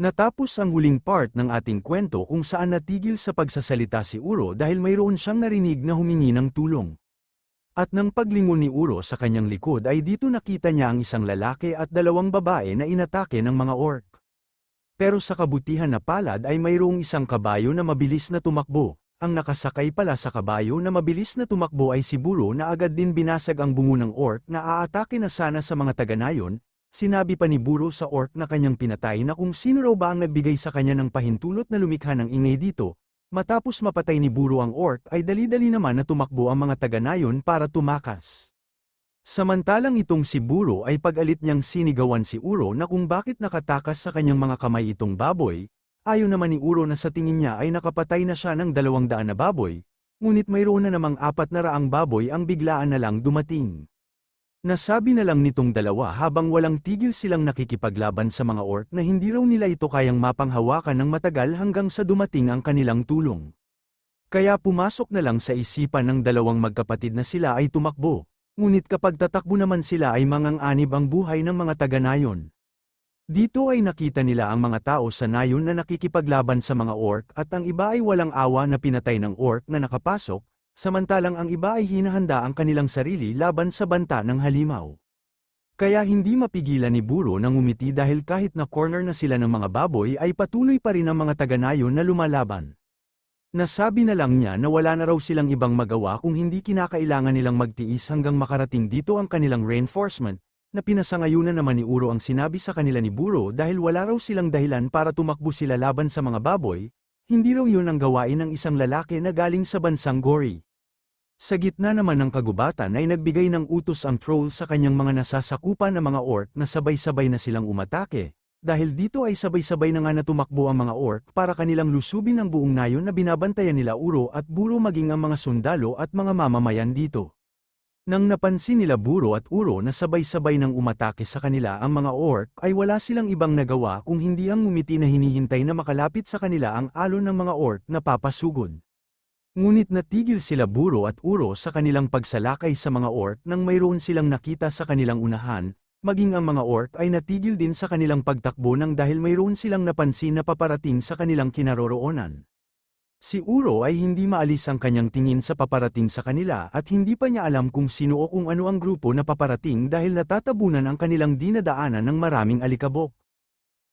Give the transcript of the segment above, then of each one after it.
Natapos ang huling part ng ating kwento kung saan natigil sa pagsasalita si Uro dahil mayroon siyang narinig na humingi ng tulong. At nang paglingon ni Uro sa kanyang likod ay dito nakita niya ang isang lalaki at dalawang babae na inatake ng mga orc. Pero sa kabutihan na palad ay mayroong isang kabayo na mabilis na tumakbo. Ang nakasakay pala sa kabayo na mabilis na tumakbo ay si Buro na agad din binasag ang bungo ng orc na aatake na sana sa mga taga-nayon, Sinabi pa ni Buro sa orc na kanyang pinatay na kung sino raw ba ang nagbigay sa kanya ng pahintulot na lumikha ng ingay dito, matapos mapatay ni Buro ang orc ay dali-dali naman na tumakbo ang mga taga-nayon para tumakas. Samantalang itong si Buro ay pag-alit niyang sinigawan si Uro na kung bakit nakatakas sa kanyang mga kamay itong baboy, ayon naman ni Uro na sa tingin niya ay nakapatay na siya ng dalawang daan na baboy, ngunit mayroon na namang apat na raang baboy ang biglaan na lang dumating. Nasabi na lang nitong dalawa habang walang tigil silang nakikipaglaban sa mga orc na hindi raw nila ito kayang mapanghawakan ng matagal hanggang sa dumating ang kanilang tulong. Kaya pumasok na lang sa isipan ng dalawang magkapatid na sila ay tumakbo, ngunit kapag tatakbo naman sila ay mangang-anib ang buhay ng mga taga-nayon. Dito ay nakita nila ang mga tao sa nayon na nakikipaglaban sa mga orc at ang iba ay walang awa na pinatay ng orc na nakapasok, samantalang ang iba ay hinahanda ang kanilang sarili laban sa banta ng halimaw. Kaya hindi mapigilan ni Buro nang umiti dahil kahit na corner na sila ng mga baboy ay patuloy pa rin ang mga taga-nayon na lumalaban. Nasabi na lang niya na wala na raw silang ibang magawa kung hindi kinakailangan nilang magtiis hanggang makarating dito ang kanilang reinforcement, na pinasangayunan naman ni Uro ang sinabi sa kanila ni Buro dahil wala raw silang dahilan para tumakbo sila laban sa mga baboy, hindi raw yun ang gawain ng isang lalaki na galing sa bansang Gori. Sa gitna naman ng kagubatan ay nagbigay ng utos ang troll sa kanyang mga nasasakupan na mga orc na sabay-sabay na silang umatake, dahil dito ay sabay-sabay na nga natumakbo ang mga orc para kanilang lusubin ang buong nayon na binabantayan nila Uro at Buro maging ang mga sundalo at mga mamamayan dito. Nang napansin nila Buro at Uro na sabay-sabay nang umatake sa kanila ang mga orc ay wala silang ibang nagawa kung hindi ang ngumiti na hinihintay na makalapit sa kanila ang alon ng mga orc na papasugod. Ngunit natigil sila buro at uro sa kanilang pagsalakay sa mga orc nang mayroon silang nakita sa kanilang unahan, maging ang mga orc ay natigil din sa kanilang pagtakbo nang dahil mayroon silang napansin na paparating sa kanilang kinaroroonan. Si Uro ay hindi maalis ang kanyang tingin sa paparating sa kanila at hindi pa niya alam kung sino o kung ano ang grupo na paparating dahil natatabunan ang kanilang dinadaanan ng maraming alikabok.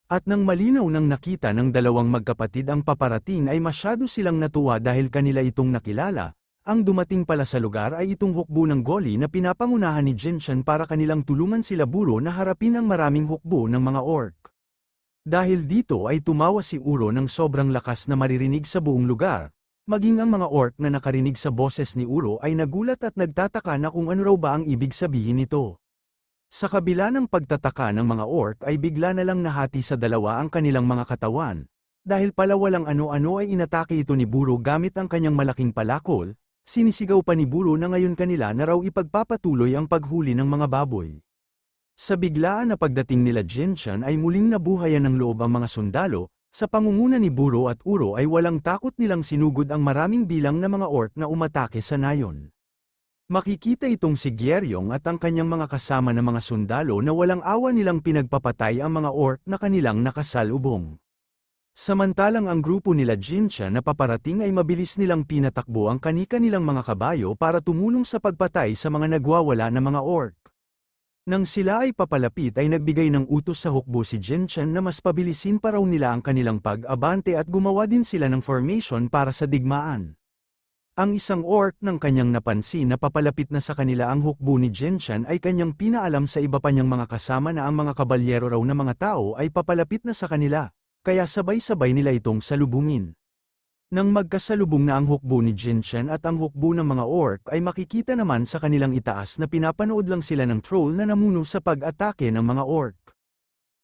At nang malinaw nang nakita ng dalawang magkapatid ang paparating ay masyado silang natuwa dahil kanila itong nakilala, ang dumating pala sa lugar ay itong hukbo ng goli na pinapangunahan ni Jinshan para kanilang tulungan sila buro na harapin ang maraming hukbo ng mga orc. Dahil dito ay tumawa si Uro ng sobrang lakas na maririnig sa buong lugar, maging ang mga orc na nakarinig sa boses ni Uro ay nagulat at nagtataka na kung ano raw ba ang ibig sabihin nito. Sa kabila ng pagtataka ng mga orc ay bigla na lang nahati sa dalawa ang kanilang mga katawan. Dahil pala walang ano-ano ay inatake ito ni Buro gamit ang kanyang malaking palakol, sinisigaw pa ni Buro na ngayon kanila na raw ipagpapatuloy ang paghuli ng mga baboy. Sa biglaan na pagdating nila Jinshan ay muling nabuhayan ng loob ang mga sundalo, sa pangunguna ni Buro at Uro ay walang takot nilang sinugod ang maraming bilang na mga orc na umatake sa nayon. Makikita itong si Gyeryong at ang kanyang mga kasama na mga sundalo na walang awa nilang pinagpapatay ang mga orc na kanilang nakasalubong. Samantalang ang grupo nila Jincha na paparating ay mabilis nilang pinatakbo ang kanika-nilang mga kabayo para tumulong sa pagpatay sa mga nagwawala na mga orc. Nang sila ay papalapit ay nagbigay ng utos sa hukbo si Jinchan na mas pabilisin pa raw nila ang kanilang pag-abante at gumawa din sila ng formation para sa digmaan. Ang isang orc ng kanyang napansin na papalapit na sa kanila ang hukbo ni Jinshan ay kanyang pinaalam sa iba pa niyang mga kasama na ang mga kabalyero raw na mga tao ay papalapit na sa kanila, kaya sabay-sabay nila itong salubungin. Nang magkasalubong na ang hukbo ni Jinshan at ang hukbo ng mga orc ay makikita naman sa kanilang itaas na pinapanood lang sila ng troll na namuno sa pag-atake ng mga orc.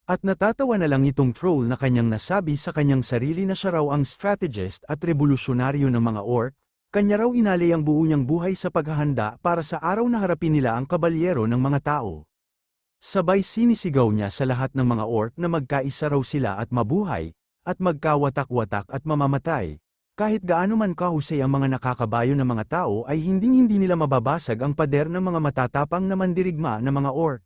At natatawa na lang itong troll na kanyang nasabi sa kanyang sarili na siya raw ang strategist at revolusyonaryo ng mga orc, kanya raw inalay ang buo niyang buhay sa paghahanda para sa araw na harapin nila ang kabalyero ng mga tao. Sabay sinisigaw niya sa lahat ng mga orc na magkaisa raw sila at mabuhay, at magkawatak-watak at mamamatay. Kahit gaano man kahusay ang mga nakakabayo ng mga tao ay hinding-hindi nila mababasag ang pader ng mga matatapang na mandirigma na mga orc.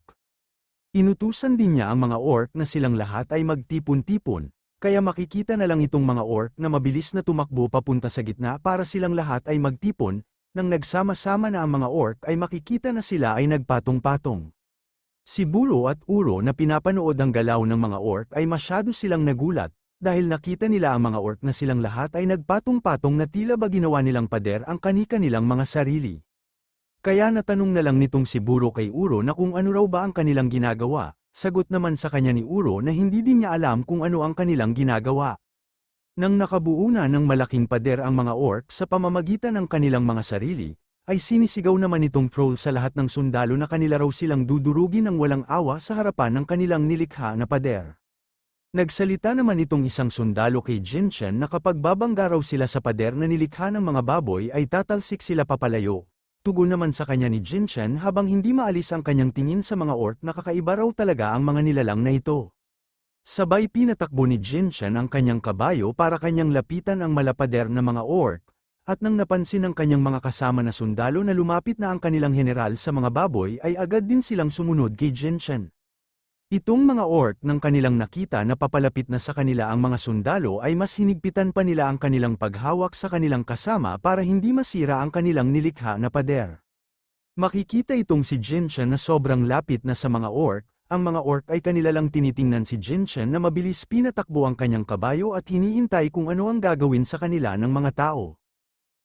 Inutusan din niya ang mga orc na silang lahat ay magtipon-tipon, Kaya makikita na lang itong mga orc na mabilis na tumakbo papunta sa gitna para silang lahat ay magtipon, nang nagsama-sama na ang mga orc ay makikita na sila ay nagpatong-patong. Si Buro at Uro na pinapanood ang galaw ng mga orc ay masyado silang nagulat, dahil nakita nila ang mga orc na silang lahat ay nagpatong-patong na tila ba ginawa nilang pader ang kanika nilang mga sarili. Kaya natanong na lang nitong si Buro kay Uro na kung ano raw ba ang kanilang ginagawa, sagot naman sa kanya ni Uro na hindi din niya alam kung ano ang kanilang ginagawa. Nang nakabuo na ng malaking pader ang mga orc sa pamamagitan ng kanilang mga sarili, ay sinisigaw naman itong troll sa lahat ng sundalo na kanila raw silang dudurugin ng walang awa sa harapan ng kanilang nilikha na pader. Nagsalita naman itong isang sundalo kay Jinshan na kapag babangga raw sila sa pader na nilikha ng mga baboy ay tatalsik sila papalayo. Tugon naman sa kanya ni Jinshan habang hindi maalis ang kanyang tingin sa mga orc na kakaiba raw talaga ang mga nilalang na ito. Sabay pinatakbo ni Jinshan ang kanyang kabayo para kanyang lapitan ang malapader na mga orc, at nang napansin ng kanyang mga kasama na sundalo na lumapit na ang kanilang general sa mga baboy ay agad din silang sumunod kay Jinshan. Itong mga orc nang kanilang nakita na papalapit na sa kanila ang mga sundalo ay mas hinigpitan pa nila ang kanilang paghawak sa kanilang kasama para hindi masira ang kanilang nilikha na pader. Makikita itong si Jinshan na sobrang lapit na sa mga orc, ang mga orc ay kanila lang tinitingnan si Jinshan na mabilis pinatakbo ang kanyang kabayo at hinihintay kung ano ang gagawin sa kanila ng mga tao.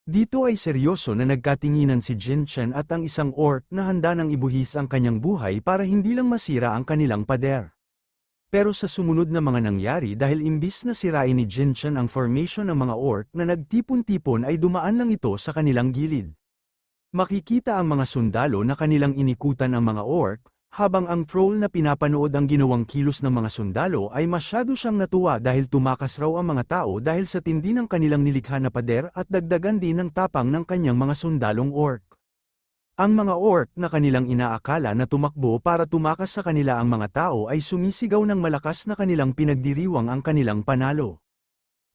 Dito ay seryoso na nagkatinginan si Jinshan at ang isang orc na handa nang ibuhis ang kanyang buhay para hindi lang masira ang kanilang pader. Pero sa sumunod na mga nangyari dahil imbis na sirain ni Jinshan ang formation ng mga orc na nagtipon-tipon ay dumaan lang ito sa kanilang gilid. Makikita ang mga sundalo na kanilang inikutan ang mga orc, habang ang troll na pinapanood ang ginawang kilos ng mga sundalo ay masyado siyang natuwa dahil tumakas raw ang mga tao dahil sa tindi ng kanilang nilikha na pader at dagdagan din ng tapang ng kanyang mga sundalong orc. Ang mga orc na kanilang inaakala na tumakbo para tumakas sa kanila ang mga tao ay sumisigaw ng malakas na kanilang pinagdiriwang ang kanilang panalo.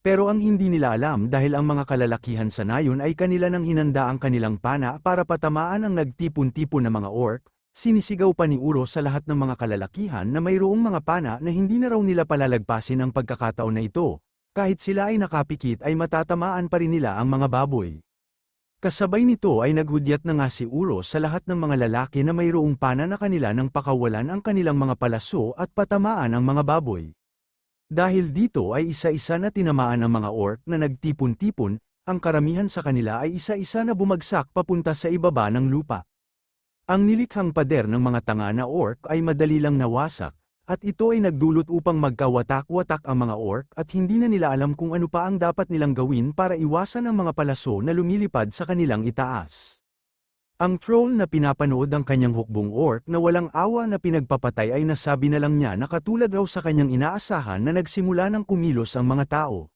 Pero ang hindi nila alam dahil ang mga kalalakihan sa nayon ay kanila nang hinanda ang kanilang pana para patamaan ang nagtipon-tipon na mga orc, Sinisigaw pa ni Uro sa lahat ng mga kalalakihan na mayroong mga pana na hindi na raw nila palalagpasin ang pagkakataon na ito, kahit sila ay nakapikit ay matatamaan pa rin nila ang mga baboy. Kasabay nito ay naghudyat na nga si Uro sa lahat ng mga lalaki na mayroong pana na kanila nang pakawalan ang kanilang mga palaso at patamaan ang mga baboy. Dahil dito ay isa-isa na tinamaan ang mga orc na nagtipon-tipon, ang karamihan sa kanila ay isa-isa na bumagsak papunta sa ibaba ng lupa. Ang nilikhang pader ng mga tanga na orc ay madali lang nawasak, at ito ay nagdulot upang magkawatak-watak ang mga orc at hindi na nila alam kung ano pa ang dapat nilang gawin para iwasan ang mga palaso na lumilipad sa kanilang itaas. Ang troll na pinapanood ang kanyang hukbong orc na walang awa na pinagpapatay ay nasabi na lang niya na katulad raw sa kanyang inaasahan na nagsimula ng kumilos ang mga tao.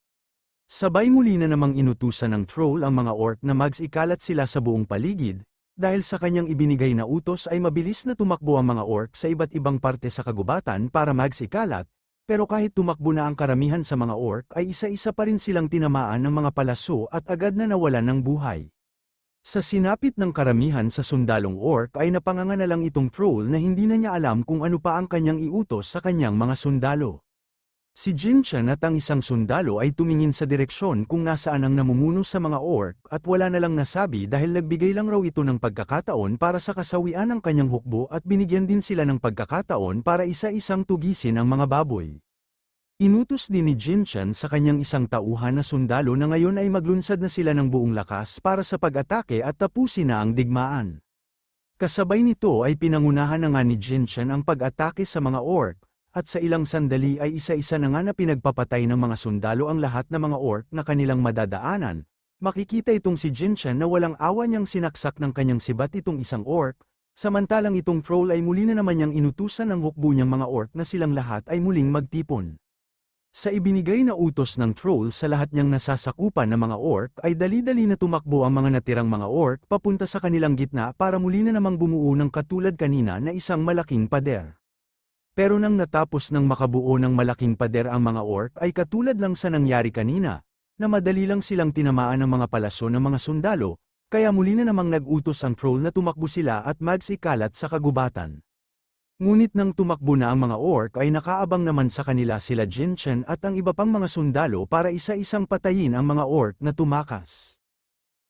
Sabay muli na namang inutusan ng troll ang mga orc na mags-ikalat sila sa buong paligid, dahil sa kanyang ibinigay na utos ay mabilis na tumakbo ang mga orc sa iba't ibang parte sa kagubatan para magsikalat, pero kahit tumakbo na ang karamihan sa mga orc ay isa-isa pa rin silang tinamaan ng mga palaso at agad na nawalan ng buhay. Sa sinapit ng karamihan sa sundalong orc ay napanganga na lang itong troll na hindi na niya alam kung ano pa ang kanyang iutos sa kanyang mga sundalo. Si Jinchan at ang isang sundalo ay tumingin sa direksyon kung nasaan ang namumuno sa mga orc at wala na lang nasabi dahil nagbigay lang raw ito ng pagkakataon para sa kasawian ng kanyang hukbo at binigyan din sila ng pagkakataon para isa-isang tugisin ang mga baboy. Inutos din ni Jinchan sa kanyang isang tauhan na sundalo na ngayon ay maglunsad na sila ng buong lakas para sa pag-atake at tapusin na ang digmaan. Kasabay nito ay pinangunahan na nga ni Jinchan ang pag-atake sa mga orc, at sa ilang sandali ay isa-isa na nga na pinagpapatay ng mga sundalo ang lahat ng mga orc na kanilang madadaanan. Makikita itong si Jinshan na walang awa niyang sinaksak ng kanyang sibat itong isang orc, samantalang itong troll ay muli na naman niyang inutusan ng hukbo niyang mga orc na silang lahat ay muling magtipon. Sa ibinigay na utos ng troll sa lahat niyang nasasakupan ng mga orc ay dali-dali na tumakbo ang mga natirang mga orc papunta sa kanilang gitna para muli na namang bumuo ng katulad kanina na isang malaking pader. Pero nang natapos ng makabuo ng malaking pader ang mga orc ay katulad lang sa nangyari kanina, na madali lang silang tinamaan ng mga palaso ng mga sundalo, kaya muli na namang nag-utos ang troll na tumakbo sila at magsikalat sa kagubatan. Ngunit nang tumakbo na ang mga orc ay nakaabang naman sa kanila sila Jinchen at ang iba pang mga sundalo para isa-isang patayin ang mga orc na tumakas.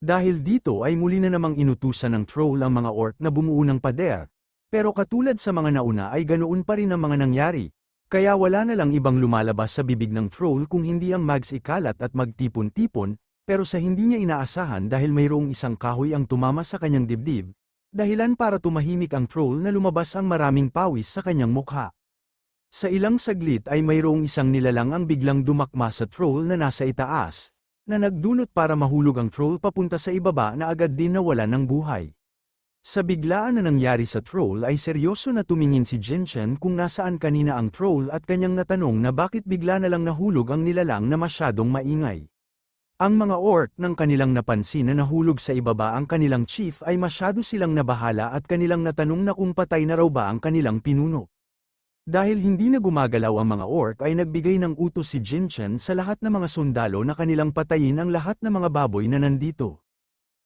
Dahil dito ay muli na namang inutusan ng troll ang mga orc na bumuo ng pader, pero katulad sa mga nauna ay ganoon pa rin ang mga nangyari, kaya wala na lang ibang lumalabas sa bibig ng troll kung hindi ang mags ikalat at magtipon-tipon, pero sa hindi niya inaasahan dahil mayroong isang kahoy ang tumama sa kanyang dibdib, dahilan para tumahimik ang troll na lumabas ang maraming pawis sa kanyang mukha. Sa ilang saglit ay mayroong isang nilalang ang biglang dumakma sa troll na nasa itaas, na nagdulot para mahulog ang troll papunta sa ibaba na agad din nawala ng buhay. Sa biglaan na nangyari sa troll ay seryoso na tumingin si Jinchen kung nasaan kanina ang troll at kanyang natanong na bakit bigla na lang nahulog ang nilalang na masyadong maingay. Ang mga orc nang kanilang napansin na nahulog sa ibaba ang kanilang chief ay masyado silang nabahala at kanilang natanong na kung patay na raw ba ang kanilang pinuno. Dahil hindi na gumagalaw ang mga orc ay nagbigay ng utos si Jinchen sa lahat ng mga sundalo na kanilang patayin ang lahat ng mga baboy na nandito.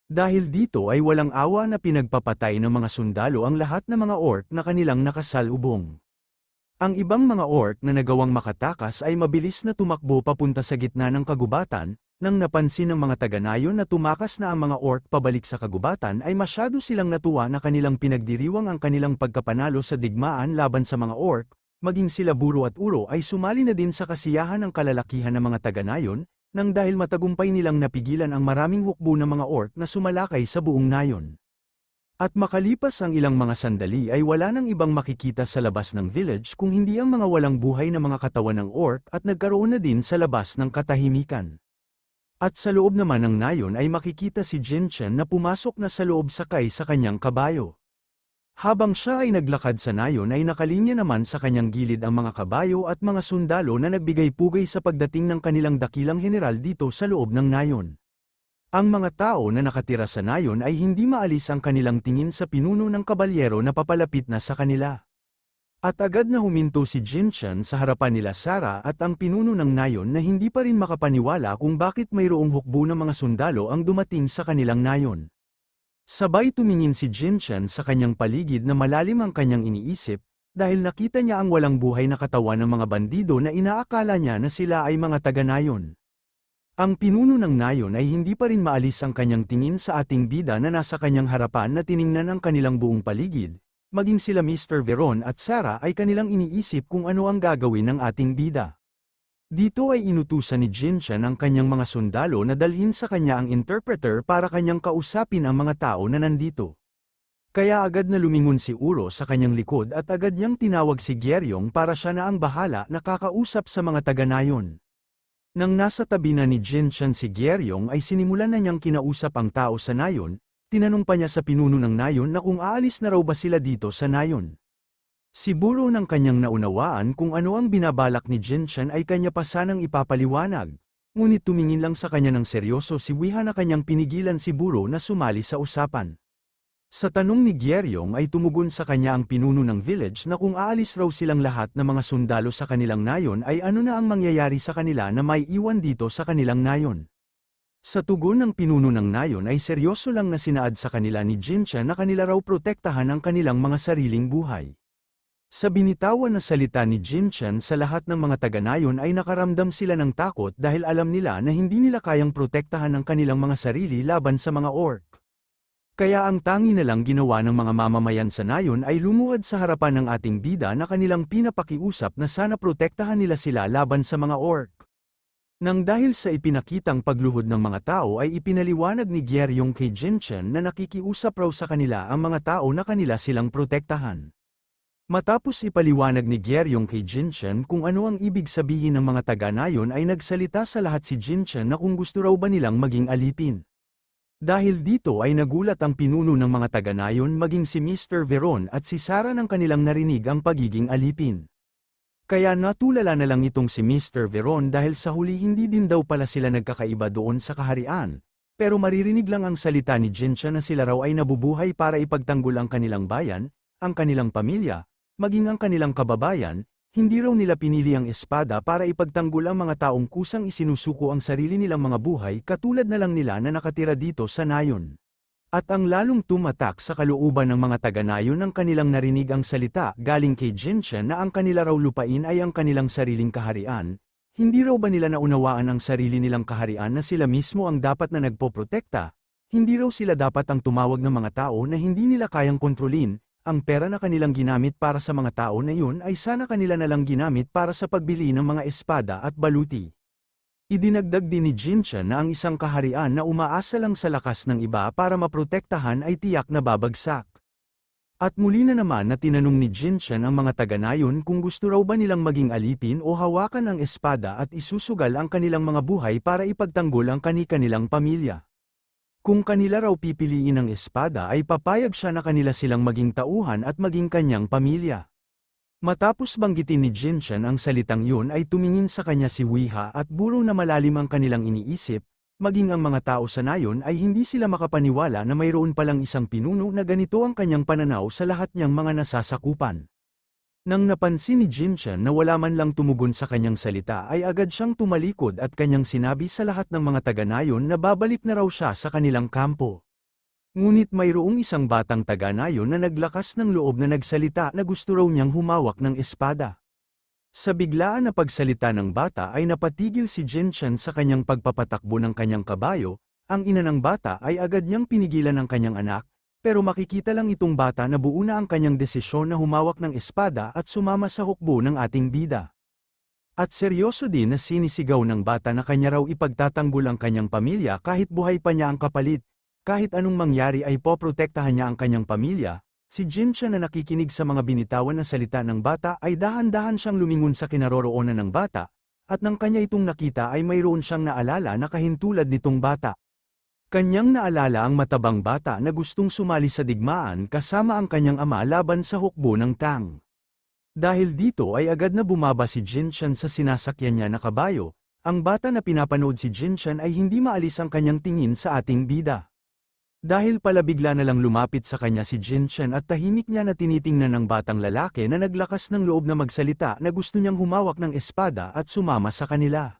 Dahil dito ay walang awa na pinagpapatay ng mga sundalo ang lahat ng mga orc na kanilang nakasalubong. Ang ibang mga orc na nagawang makatakas ay mabilis na tumakbo papunta sa gitna ng kagubatan, nang napansin ng mga taga-nayon na tumakas na ang mga orc pabalik sa kagubatan ay masyado silang natuwa na kanilang pinagdiriwang ang kanilang pagkapanalo sa digmaan laban sa mga orc, maging sila buro at uro ay sumali na din sa kasiyahan ng kalalakihan ng mga taga-nayon, nang dahil matagumpay nilang napigilan ang maraming hukbo ng mga orc na sumalakay sa buong nayon. At makalipas ang ilang mga sandali ay wala nang ibang makikita sa labas ng village kung hindi ang mga walang buhay na mga katawan ng orc at nagkaroon na din sa labas ng katahimikan. At sa loob naman ng nayon ay makikita si Jinchen na pumasok na sa loob sakay sa kanyang kabayo. Habang siya ay naglakad sa nayon ay nakalinya naman sa kanyang gilid ang mga kabayo at mga sundalo na nagbigay pugay sa pagdating ng kanilang dakilang general dito sa loob ng nayon. Ang mga tao na nakatira sa nayon ay hindi maalis ang kanilang tingin sa pinuno ng kabalyero na papalapit na sa kanila. At agad na huminto si Jinchen sa harapan nila Sara at ang pinuno ng nayon na hindi pa rin makapaniwala kung bakit mayroong hukbo ng mga sundalo ang dumating sa kanilang nayon. Sabay tumingin si Jinchen sa kanyang paligid na malalim ang kanyang iniisip, dahil nakita niya ang walang buhay na katawan ng mga bandido na inaakala niya na sila ay mga taga-nayon. Ang pinuno ng nayon ay hindi pa rin maalis ang kanyang tingin sa ating bida na nasa kanyang harapan na tiningnan ang kanilang buong paligid, Maging sila Mr. Veron at Sarah ay kanilang iniisip kung ano ang gagawin ng ating bida. Dito ay inutusan ni Jinchen ang kanyang mga sundalo na dalhin sa kanya ang interpreter para kanyang kausapin ang mga tao na nandito. Kaya agad na lumingon si Uro sa kanyang likod at agad niyang tinawag si Geryong para siya na ang bahala na kakausap sa mga taga-nayon. Nang nasa tabi na ni Jinchen si Geryong ay sinimulan na niyang kinausap ang tao sa nayon, Tinanong pa niya sa pinuno ng nayon na kung aalis na raw ba sila dito sa nayon. Siguro ng kanyang naunawaan kung ano ang binabalak ni Jinshan ay kanya pa sanang ipapaliwanag. Ngunit tumingin lang sa kanya ng seryoso si Wiha na kanyang pinigilan si Buro na sumali sa usapan. Sa tanong ni Gyeryong ay tumugon sa kanya ang pinuno ng village na kung aalis raw silang lahat ng mga sundalo sa kanilang nayon ay ano na ang mangyayari sa kanila na may iwan dito sa kanilang nayon. Sa tugon ng pinuno ng nayon ay seryoso lang na sinaad sa kanila ni Jincha na kanila raw protektahan ang kanilang mga sariling buhay. Sa binitawan na salita ni Jinchan sa lahat ng mga taga-nayon ay nakaramdam sila ng takot dahil alam nila na hindi nila kayang protektahan ang kanilang mga sarili laban sa mga orc. Kaya ang tangi na lang ginawa ng mga mamamayan sa nayon ay lumuhad sa harapan ng ating bida na kanilang pinapakiusap na sana protektahan nila sila laban sa mga orc. Nang dahil sa ipinakitang pagluhod ng mga tao ay ipinaliwanag ni Gyeryong kay Jinchen na nakikiusap raw sa kanila ang mga tao na kanila silang protektahan. Matapos ipaliwanag ni Gyeryong kay Jinchen kung ano ang ibig sabihin ng mga taga-nayon ay nagsalita sa lahat si Jinchen na kung gusto raw ba nilang maging alipin. Dahil dito ay nagulat ang pinuno ng mga taga-nayon maging si Mr. Veron at si Sarah nang kanilang narinig ang pagiging alipin. Kaya natulala na lang itong si Mr. Veron dahil sa huli hindi din daw pala sila nagkakaiba doon sa kaharian. Pero maririnig lang ang salita ni Jinsha na sila raw ay nabubuhay para ipagtanggol ang kanilang bayan, ang kanilang pamilya, maging ang kanilang kababayan, hindi raw nila pinili ang espada para ipagtanggol ang mga taong kusang isinusuko ang sarili nilang mga buhay katulad na lang nila na nakatira dito sa nayon. At ang lalong tumatak sa kalooban ng mga taga-nayon ng kanilang narinig ang salita galing kay Jinchen na ang kanila raw lupain ay ang kanilang sariling kaharian, hindi raw ba nila naunawaan ang sarili nilang kaharian na sila mismo ang dapat na nagpoprotekta, hindi raw sila dapat ang tumawag ng mga tao na hindi nila kayang kontrolin, ang pera na kanilang ginamit para sa mga tao na yun ay sana kanila na lang ginamit para sa pagbili ng mga espada at baluti. Idinagdag din ni Jinchen na ang isang kaharian na umaasa lang sa lakas ng iba para maprotektahan ay tiyak na babagsak. At muli na naman na tinanong ni Jinchen ang mga taga-nayon kung gusto raw ba nilang maging alipin o hawakan ang espada at isusugal ang kanilang mga buhay para ipagtanggol ang kani-kanilang pamilya. Kung kanila raw pipiliin ang espada ay papayag siya na kanila silang maging tauhan at maging kanyang pamilya. Matapos banggitin ni Jinchen ang salitang yun ay tumingin sa kanya si Wiha at buro na malalim ang kanilang iniisip, maging ang mga tao sa nayon ay hindi sila makapaniwala na mayroon palang isang pinuno na ganito ang kanyang pananaw sa lahat niyang mga nasasakupan. Nang napansin ni Jinchen na wala man lang tumugon sa kanyang salita ay agad siyang tumalikod at kanyang sinabi sa lahat ng mga taga-nayon na babalik na raw siya sa kanilang kampo. Ngunit mayroong isang batang taga-nayon na naglakas ng loob na nagsalita na gusto raw niyang humawak ng espada. Sa biglaan na pagsalita ng bata ay napatigil si Jinchen sa kanyang pagpapatakbo ng kanyang kabayo, ang ina ng bata ay agad niyang pinigilan ang kanyang anak, pero makikita lang itong bata na buo na ang kanyang desisyon na humawak ng espada at sumama sa hukbo ng ating bida. At seryoso din na sinisigaw ng bata na kanya raw ipagtatanggol ang kanyang pamilya kahit buhay pa niya ang kapalit, kahit anong mangyari ay poprotektahan niya ang kanyang pamilya, si Jincha na nakikinig sa mga binitawan na salita ng bata ay dahan-dahan siyang lumingon sa kinaroroonan ng bata, at nang kanya itong nakita ay mayroon siyang naalala na kahintulad nitong bata. Kanyang naalala ang matabang bata na gustong sumali sa digmaan kasama ang kanyang ama laban sa hukbo ng Tang. Dahil dito ay agad na bumaba si Jinshan sa sinasakyan niya na kabayo, ang bata na pinapanood si Jinshan ay hindi maalis ang kanyang tingin sa ating bida. Dahil pala bigla na lang lumapit sa kanya si Jinshan at tahimik niya na tinitingnan ng batang lalaki na naglakas ng loob na magsalita na gusto niyang humawak ng espada at sumama sa kanila.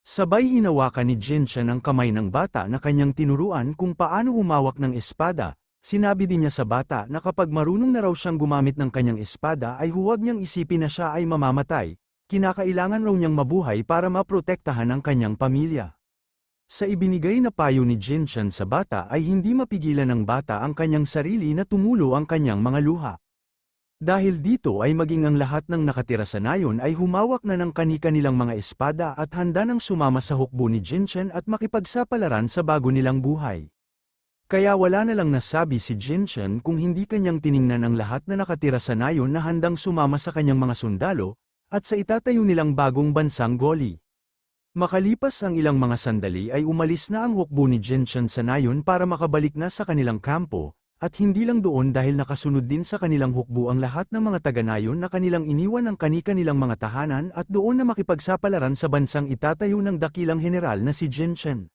Sabay hinawakan ni Jinshan ang kamay ng bata na kanyang tinuruan kung paano humawak ng espada, sinabi din niya sa bata na kapag marunong na raw siyang gumamit ng kanyang espada ay huwag niyang isipin na siya ay mamamatay, kinakailangan raw niyang mabuhay para maprotektahan ang kanyang pamilya. Sa ibinigay na payo ni Jinshan sa bata ay hindi mapigilan ng bata ang kanyang sarili na tumulo ang kanyang mga luha. Dahil dito ay maging ang lahat ng nakatira sa nayon ay humawak na ng kani-kanilang mga espada at handa nang sumama sa hukbo ni Jinshan at makipagsapalaran sa bago nilang buhay. Kaya wala na lang nasabi si Jinshan kung hindi kanyang tiningnan ang lahat na nakatira sa nayon na handang sumama sa kanyang mga sundalo, at sa itatayo nilang bagong bansang Goli. Makalipas ang ilang mga sandali ay umalis na ang hukbo ni Jinshan sa nayon para makabalik na sa kanilang kampo, at hindi lang doon dahil nakasunod din sa kanilang hukbo ang lahat ng mga taga-nayon na kanilang iniwan ang kani-kanilang mga tahanan at doon na makipagsapalaran sa bansang itatayo ng dakilang general na si Jinshan.